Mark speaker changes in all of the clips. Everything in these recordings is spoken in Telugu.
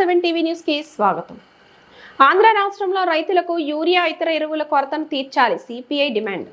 Speaker 1: సెవెన్ టీవీ న్యూస్కి స్వాగతం. ఆంధ్ర రాష్ట్రంలో రైతులకు యూరియా ఇతర ఎరువుల కొరతను తీర్చాలి సిపిఐ డిమాండ్.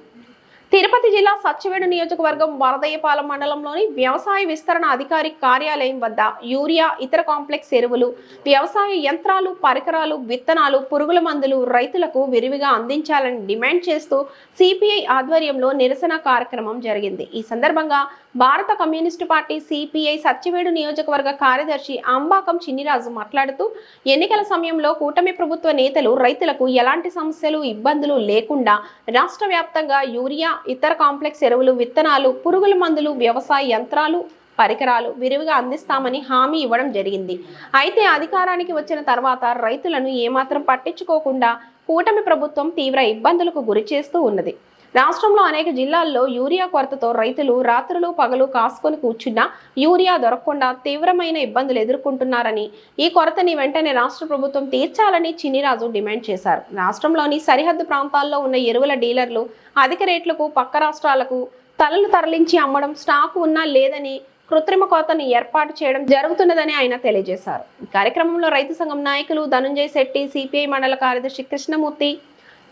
Speaker 1: తిరుపతి జిల్లా సత్యవేడు నియోజకవర్గం వరదయ్యపాలెం మండలంలోని వ్యవసాయ విస్తరణ అధికారి కార్యాలయం వద్ద యూరియా ఇతర కాంప్లెక్స్ ఎరువులు వ్యవసాయ యంత్రాలు పరికరాలు విత్తనాలు పురుగుల మందులు రైతులకు విరివిగా అందించాలని డిమాండ్ చేస్తూ సిపిఐ ఆధ్వర్యంలో నిరసన కార్యక్రమం జరిగింది. ఈ సందర్భంగా భారత కమ్యూనిస్టు పార్టీ సిపిఐ సత్యవేడు నియోజకవర్గ కార్యదర్శి అంబాకం చిన్నిరాజు మాట్లాడుతూ ఎన్నికల సమయంలో కూటమి ప్రభుత్వ నేతలు రైతులకు ఎలాంటి సమస్యలు ఇబ్బందులు లేకుండా రాష్ట్ర వ్యాప్తంగా యూరియా ఇతర కాంప్లెక్స్ ఎరువులు విత్తనాలు పురుగుల మందులు వ్యవసాయ యంత్రాలు పరికరాలు విరివిగా అందిస్తామని హామీ ఇవ్వడం జరిగింది. అయితే అధికారానికి వచ్చిన తర్వాత రైతులను ఏమాత్రం పట్టించుకోకుండా కూటమి ప్రభుత్వం తీవ్ర ఇబ్బందులకు గురి చేస్తూ ఉన్నది. రాష్ట్రంలో అనేక జిల్లాల్లో యూరియా కొరతతో రైతులు రాత్రులు పగలు కాసుకొని కూర్చున్నా యూరియా దొరకకుండా తీవ్రమైన ఇబ్బందులు ఎదుర్కొంటున్నారని ఈ కొరతని వెంటనే రాష్ట్ర ప్రభుత్వం తీర్చాలని చిన్నిరాజు డిమాండ్ చేశారు. రాష్ట్రంలోని సరిహద్దు ప్రాంతాల్లో ఉన్న ఎరువుల డీలర్లు అధిక రేట్లకు పక్క రాష్ట్రాలకు తలలు తరలించి అమ్మడం స్టాక్ ఉన్నా లేదని కృత్రిమ కోతను ఏర్పాటు చేయడం జరుగుతున్నదని ఆయన తెలియజేశారు. ఈ కార్యక్రమంలో రైతు సంఘం నాయకులు ధనుంజయ శెట్టి సిపిఐ మండల కార్యదర్శి కృష్ణమూర్తి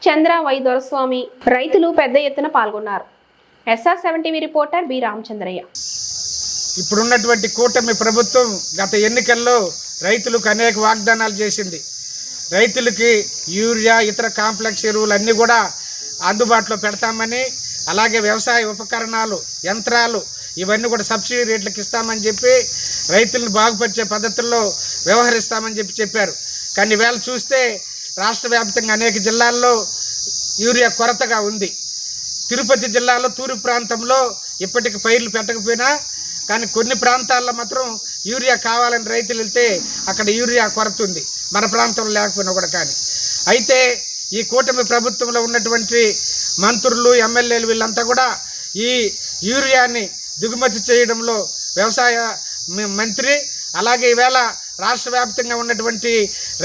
Speaker 1: చంద్ర వై దొరస్వామి రైతులు పెద్ద ఎత్తున పాల్గొన్నారు. SR seven TV reporter B Ramachandraiah.
Speaker 2: ఇప్పుడున్నటువంటి కూటమి ప్రభుత్వం గత ఎన్నికల్లో రైతులకు అనేక వాగ్దానాలు చేసింది. రైతులకి యూరియా ఇతర కాంప్లెక్స్ ఎరువులు అన్నీ కూడా అందుబాటులో పెడతామని అలాగే వ్యవసాయ ఉపకరణాలు యంత్రాలు ఇవన్నీ కూడా సబ్సిడీ రేట్లకు ఇస్తామని చెప్పి రైతులను బాగుపరిచే పద్ధతుల్లో వ్యవహరిస్తామని చెప్పి చెప్పారు. కానీ వేళ చూస్తే రాష్ట్ర వ్యాప్తంగా అనేక జిల్లాల్లో యూరియా కొరతగా ఉంది. తిరుపతి జిల్లాలో తూర్పు ప్రాంతంలో ఇప్పటికి పైర్లు పెట్టకపోయినా కానీ కొన్ని ప్రాంతాల్లో మాత్రం యూరియా కావాలని రైతులు వెళ్తే అక్కడ యూరియా కొరత ఉంది మన ప్రాంతంలో లేకపోయినా కూడా కానీ. అయితే ఈ కూటమి ప్రభుత్వంలో ఉన్నటువంటి మంత్రులు ఎమ్మెల్యేలు వీళ్ళంతా కూడా ఈ యూరియాని దిగుమతి చేయడంలో వ్యవసాయ మంత్రి అలాగే ఈవేళ రాష్ట్ర వ్యాప్తంగా ఉన్నటువంటి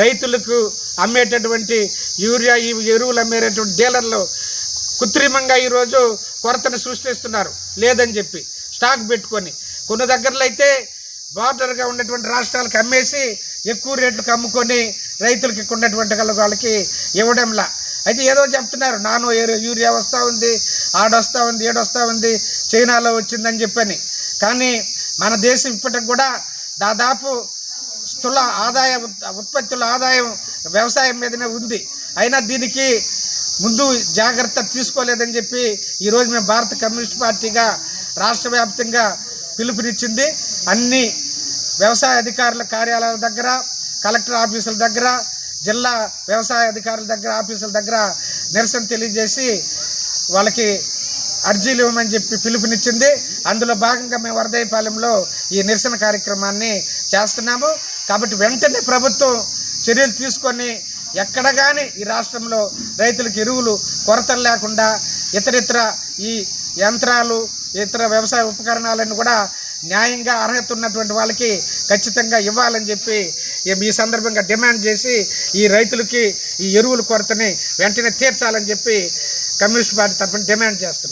Speaker 2: రైతులకు అమ్మేటటువంటి యూరియా ఈ ఎరువులు అమ్మేటటువంటి డీలర్లు కృత్రిమంగా ఈరోజు కొరతను సృష్టిస్తున్నారు. లేదని చెప్పి స్టాక్ పెట్టుకొని కొన్ని దగ్గరలో అయితే బార్డర్గా ఉన్నటువంటి రాష్ట్రాలకు అమ్మేసి ఎక్కువ రేట్లకు అమ్ముకొని రైతులకి ఉన్నటువంటి గల వాళ్ళకి ఇవ్వడంలా. అయితే ఏదో చెప్తున్నారు నానో యూరియా వస్తూ ఉంది ఆడొస్తూ ఉంది ఏడొస్తూ ఉంది చైనాలో వచ్చిందని చెప్పని. కానీ మన దేశం ఇప్పటికి కూడా దాదాపు స్థూల ఆదాయ ఉత్- ఉత్పత్తుల ఆదాయం వ్యవసాయం మీదనే ఉంది. అయినా దీనికి ముందు జాగ్రత్త తీసుకోలేదని చెప్పి ఈరోజు మేము భారత కమ్యూనిస్ట్ పార్టీగా రాష్ట్ర వ్యాప్తంగా పిలుపునిచ్చింది. అన్ని వ్యవసాయ అధికారుల కార్యాలయాల దగ్గర కలెక్టర్ ఆఫీసుల దగ్గర జిల్లా వ్యవసాయ అధికారుల దగ్గర ఆఫీసుల దగ్గర నిరసన తెలియజేసి వాళ్ళకి అర్జీలు ఇవ్వమని చెప్పి పిలుపునిచ్చింది. అందులో భాగంగా మేము వరదయపాలెంలో ఈ నిరసన కార్యక్రమాన్ని చేస్తున్నాము. కాబట్టి వెంటనే ప్రభుత్వం చర్యలు తీసుకొని ఎక్కడ కానీ ఈ రాష్ట్రంలో రైతులకు ఎరువులు కొరతలు లేకుండా ఇతరితర ఈ యంత్రాలు ఇతర వ్యవసాయ ఉపకరణాలను కూడా న్యాయంగా అర్హత ఉన్నటువంటి వాళ్ళకి ఖచ్చితంగా ఇవ్వాలని చెప్పి ఈ- సందర్భంగా డిమాండ్ చేసి ఈ రైతులకి ఈ ఎరువుల కొరతని వెంటనే తీర్చాలని చెప్పి కమ్యూనిస్ట్ పార్టీ తరఫున డిమాండ్ చేస్తున్నాం.